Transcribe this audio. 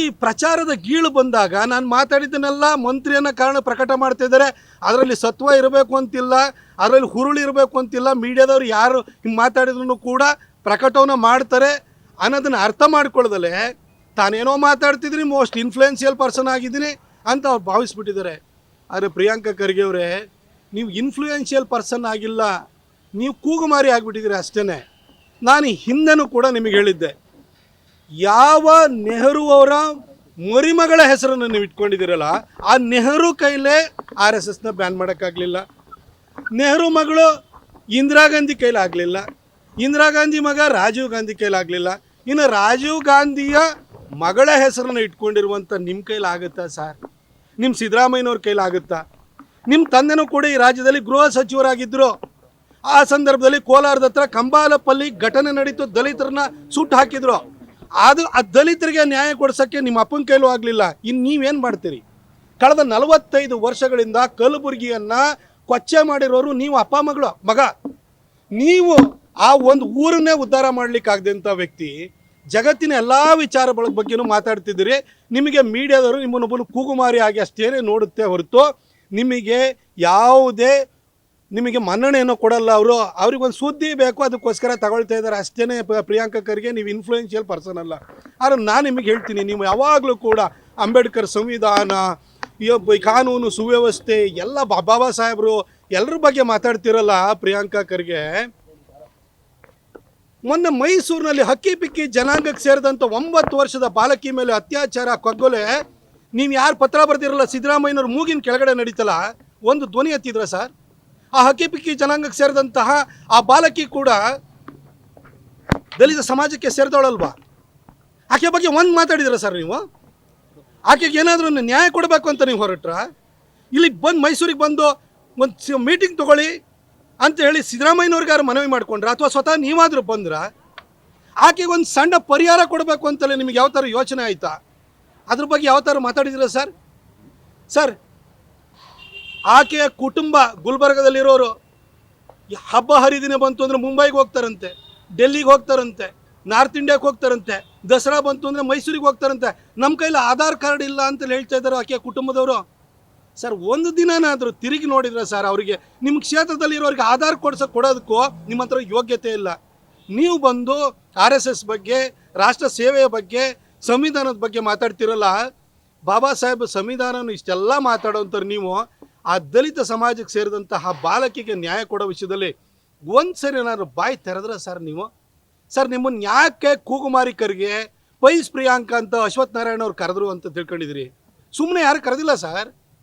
ಈ ಪ್ರಚಾರದ ಗೀಳು ಬಂದಾಗ ನಾನು ಮಾತಾಡಿದ್ದನ್ನೆಲ್ಲ ಮಂತ್ರಿಯನ್ನ ಕಾರಣ ಪ್ರಕಟ ಮಾಡ್ತಾ ಇದ್ದಾರೆ. ಅದರಲ್ಲಿ ಸತ್ವ ಇರಬೇಕು ಅಂತಿಲ್ಲ, ಅದರಲ್ಲಿ ಹುರುಳು ಇರಬೇಕು ಅಂತಿಲ್ಲ, ಮೀಡಿಯಾದವ್ರು ಯಾರು ಹಿಂಗೆ ಮಾತಾಡಿದ್ರು ಕೂಡ ಪ್ರಕಟವನ್ನು ಮಾಡ್ತಾರೆ ಅನ್ನೋದನ್ನ ಅರ್ಥ ಮಾಡ್ಕೊಳ್ದಲೆ ತಾನೇನೋ ಮಾತಾಡ್ತಿದ್ರಿ ಮೋಸ್ಟ್ ಇನ್ಫ್ಲುಯೆನ್ಷಿಯಲ್ ಪರ್ಸನ್ ಆಗಿದ್ದೀನಿ ಅಂತ ಅವ್ರು ಭಾವಿಸ್ಬಿಟ್ಟಿದ್ದಾರೆ. ಆದರೆ ಪ್ರಿಯಾಂಕಾ ಖರ್ಗೆ ಅವರೇ, ನೀವು ಇನ್ಫ್ಲುಯೆನ್ಷಿಯಲ್ ಪರ್ಸನ್ ಆಗಿಲ್ಲ, ನೀವು ಕೂಗುಮಾರಿ ಆಗಿಬಿಟ್ಟಿದ್ದೀರಿ ಅಷ್ಟೇ ನಾನು ಹಿಂದೆನೂ ಕೂಡ ನಿಮಗೆ ಹೇಳಿದ್ದೆ. ಯಾವ ನೆಹರು ಅವರ ಮರಿಮಗಳ ಹೆಸರನ್ನು ನೀವು ಇಟ್ಕೊಂಡಿದ್ದೀರಲ್ಲ, ಆ ನೆಹರು ಕೈಲೇ ಆರ್ ಎಸ್ ಎಸ್ನ ಬ್ಯಾನ್ ಮಾಡೋಕ್ಕಾಗಲಿಲ್ಲ. ನೆಹರು ಮಗಳು ಇಂದಿರಾ ಗಾಂಧಿ ಕೈಲಾಗಲಿಲ್ಲ. ಇಂದಿರಾ ಗಾಂಧಿ ಮಗ ರಾಜೀವ್ ಗಾಂಧಿ ಕೈಲಾಗಲಿಲ್ಲ. ಇನ್ನು ರಾಜೀವ್ ಗಾಂಧಿಯ ಮಗಳ ಹೆಸರನ್ನು ಇಟ್ಕೊಂಡಿರುವಂಥ ನಿಮ್ಮ ಕೈಲಾಗುತ್ತಾ ಸರ್? ನಿಮ್ಮ ಸಿದ್ದರಾಮಯ್ಯನವ್ರ ಕೈಲಾಗುತ್ತಾ? ನಿಮ್ಮ ತಂದೆನೂ ಕೂಡ ಈ ರಾಜ್ಯದಲ್ಲಿ ಗೃಹ ಸಚಿವರಾಗಿದ್ದರು ಆ ಸಂದರ್ಭದಲ್ಲಿ ಕೋಲಾರದ ಹತ್ರ ಕಂಬಾಲಪಲ್ಲಿ ಘಟನೆ ನಡೀತು, ದಲಿತರನ್ನ ಸುಟ್ಟು ಹಾಕಿದ್ರು. ಅದು ಆ ದಲಿತರಿಗೆ ನ್ಯಾಯ ಕೊಡ್ಸೋಕ್ಕೆ ನಿಮ್ಮ ಅಪ್ಪನ ಕೈಲೂ ಆಗಲಿಲ್ಲ. ಇನ್ನು ನೀವೇನು ಮಾಡ್ತೀರಿ? ಕಳೆದ ನಲವತ್ತೈದು ವರ್ಷಗಳಿಂದ ಕಲಬುರಗಿಯನ್ನು ಕೊಚ್ಚೆ ಮಾಡಿರೋರು ನೀವು ಅಪ್ಪ, ಮಗಳು, ಮಗ. ನೀವು ಆ ಒಂದು ಊರನ್ನೇ ಉದ್ಧಾರ ಮಾಡಲಿಕ್ಕಾಗದಂಥ ವ್ಯಕ್ತಿ, ಜಗತ್ತಿನ ಎಲ್ಲ ವಿಚಾರಗಳ ಬಗ್ಗೆನೂ ಮಾತಾಡ್ತಿದ್ದೀರಿ. ನಿಮಗೆ ಮೀಡಿಯಾದವರು ನಿಮ್ಮನ್ನೊಬ್ಬನು ಕೂಗುಮಾರಿ ಆಗಿ ಅಷ್ಟೇನೆ ನೋಡುತ್ತೆ ಹೊರತು ನಿಮಗೆ ಯಾವುದೇ ನಿಮಗೆ ಮನ್ನಣೆಯನ್ನು ಕೊಡಲ್ಲ. ಅವರು ಅವ್ರಿಗೆ ಒಂದು ಸುದ್ದಿ ಬೇಕು, ಅದಕ್ಕೋಸ್ಕರ ತಗೊಳ್ತಾ ಇದ್ದಾರೆ. ಅಷ್ಟೇ ಪ್ರಿಯಾಂಕಾ ಖರ್ಗೆ, ನೀವು ಇನ್ಫ್ಲೂಯೆನ್ಷಿಯಲ್ ಪರ್ಸನ್ ಅಲ್ಲ. ಆದರೆ ನಾನು ನಿಮಗೆ ಹೇಳ್ತೀನಿ, ನೀವು ಯಾವಾಗಲೂ ಕೂಡ ಅಂಬೇಡ್ಕರ್ ಸಂವಿಧಾನ, ಈ ಕಾನೂನು ಸುವ್ಯವಸ್ಥೆ, ಎಲ್ಲ ಬಾಬಾ ಸಾಹೇಬರು ಎಲ್ಲರ ಬಗ್ಗೆ ಮಾತಾಡ್ತಿರಲ್ಲ ಪ್ರಿಯಾಂಕಾ ಖರ್ಗೆ? ಮೊನ್ನೆ ಮೈಸೂರಿನಲ್ಲಿ ಹಕ್ಕಿ ಪಿಕ್ಕಿ ಜನಾಂಗಕ್ಕೆ ಸೇರಿದಂಥ ಒಂಬತ್ತು ವರ್ಷದ ಬಾಲಕಿ ಮೇಲೆ ಅತ್ಯಾಚಾರ, ಕೊಗ್ಗೊಲೆ. ನೀವು ಯಾರು ಪತ್ರ ಬರ್ದಿರಲ್ಲ? ಸಿದ್ದರಾಮಯ್ಯನವ್ರ ಮೂಗಿನ ಕೆಳಗಡೆ ನಡೀತಲ್ಲ? ಒಂದು ಧ್ವನಿ ಎತ್ತಿದ್ರ ಸರ್? ಆ ಹಕ್ಕಿ ಪಿಕ್ಕಿ ಜನಾಂಗಕ್ಕೆ ಸೇರಿದಂತಹ ಆ ಬಾಲಕಿ ಕೂಡ ದಲಿತ ಸಮಾಜಕ್ಕೆ ಸೇರಿದವಳಲ್ವಾ? ಆಕೆ ಬಗ್ಗೆ ಒಂದು ಮಾತಾಡಿದಿರ ಸರ್ ನೀವು? ಆಕೆಗೆ ಏನಾದರೂ ನ್ಯಾಯ ಕೊಡಬೇಕು ಅಂತ ನೀವು ಹೊರಟ್ರ? ಇಲ್ಲಿ ಬಂದು ಮೈಸೂರಿಗೆ ಬಂದು ಒಂದು ಮೀಟಿಂಗ್ ತಗೊಳ್ಳಿ ಅಂತ ಹೇಳಿ ಸಿದ್ದರಾಮಯ್ಯನವ್ರಿಗಾರು ಮನವಿ ಮಾಡಿಕೊಂಡ್ರ? ಅಥವಾ ಸ್ವತಃ ನೀವಾದರೂ ಬಂದ್ರ? ಆಕೆಗೆ ಒಂದು ಸಣ್ಣ ಪರಿಹಾರ ಕೊಡಬೇಕು ಅಂತಲೇ ನಿಮಗೆ ಯಾವ ಥರ ಯೋಚನೆ ಆಯಿತಾ? ಅದ್ರ ಬಗ್ಗೆ ಯಾವ ಥರ ಮಾತಾಡಿದಿರ ಸರ್? ಸರ್ ಆಕೆಯ ಕುಟುಂಬ ಗುಲ್ಬರ್ಗದಲ್ಲಿರೋರು ಹಬ್ಬ ಹರಿದಿನ ಬಂತು ಅಂದರೆ ಮುಂಬೈಗೆ ಹೋಗ್ತಾರಂತೆ, ಡೆಲ್ಲಿಗೆ ಹೋಗ್ತಾರಂತೆ, ನಾರ್ತ್ ಇಂಡಿಯಾಕ್ಕೆ ಹೋಗ್ತಾರಂತೆ, ದಸರಾ ಬಂತು ಅಂದರೆ ಮೈಸೂರಿಗೆ ಹೋಗ್ತಾರಂತೆ. ನಮ್ಮ ಕೈಲಿ ಆಧಾರ್ ಕಾರ್ಡ್ ಇಲ್ಲ ಅಂತ ಹೇಳ್ತಾ ಇದ್ದಾರೆ ಆಕೆಯ ಕುಟುಂಬದವರು. ಸರ್, ಒಂದು ದಿನನಾದರೂ ತಿರುಗಿ ನೋಡಿದ್ರೆ ಸರ್ ಅವರಿಗೆ ನಿಮ್ಮ ಕ್ಷೇತ್ರದಲ್ಲಿರೋರಿಗೆ ಆಧಾರ್ ಕೊಡ್ಸ ಕೊಡೋದಕ್ಕೂ ನಿಮ್ಮ ಹತ್ರ ಯೋಗ್ಯತೆ ಇಲ್ಲ. ನೀವು ಬಂದು ಆರ್ ಎಸ್ ಎಸ್ ಬಗ್ಗೆ, ರಾಷ್ಟ್ರ ಸೇವೆಯ ಬಗ್ಗೆ, ಸಂವಿಧಾನದ ಬಗ್ಗೆ ಮಾತಾಡ್ತಿರಲ್ಲ, ಬಾಬಾ ಸಾಹೇಬ್ ಸಂವಿಧಾನನ ಇಷ್ಟೆಲ್ಲ ಮಾತಾಡೋಂಥವ್ರು ನೀವು ಆ ದಲಿತ ಸಮಾಜಕ್ಕೆ ಸೇರಿದಂತಹ ಬಾಲಕಿಗೆ ನ್ಯಾಯ ಕೊಡೋ ವಿಷಯದಲ್ಲಿ ಒಂದು ಸರಿ ಏನಾದ್ರು ಬಾಯಿ ತೆರೆದ್ರೆ ಸರ್ ನೀವು? ಸರ್ ನಿಮ್ಮನ್ನು ಯಾಕೆ ಕೂಗುಮಾರಿಕರಿಗೆ ವೈಸ್ ಪೈಸ್ ಪ್ರಿಯಾಂಕ ಅಂತ ಅಶ್ವಥ್ ನಾರಾಯಣ ಅವ್ರು ಕರೆದ್ರು ಅಂತ ತಿಳ್ಕೊಂಡಿದ್ರಿ ಸುಮ್ಮನೆ ಯಾರು ಕರೆದಿಲ್ಲ ಸರ್?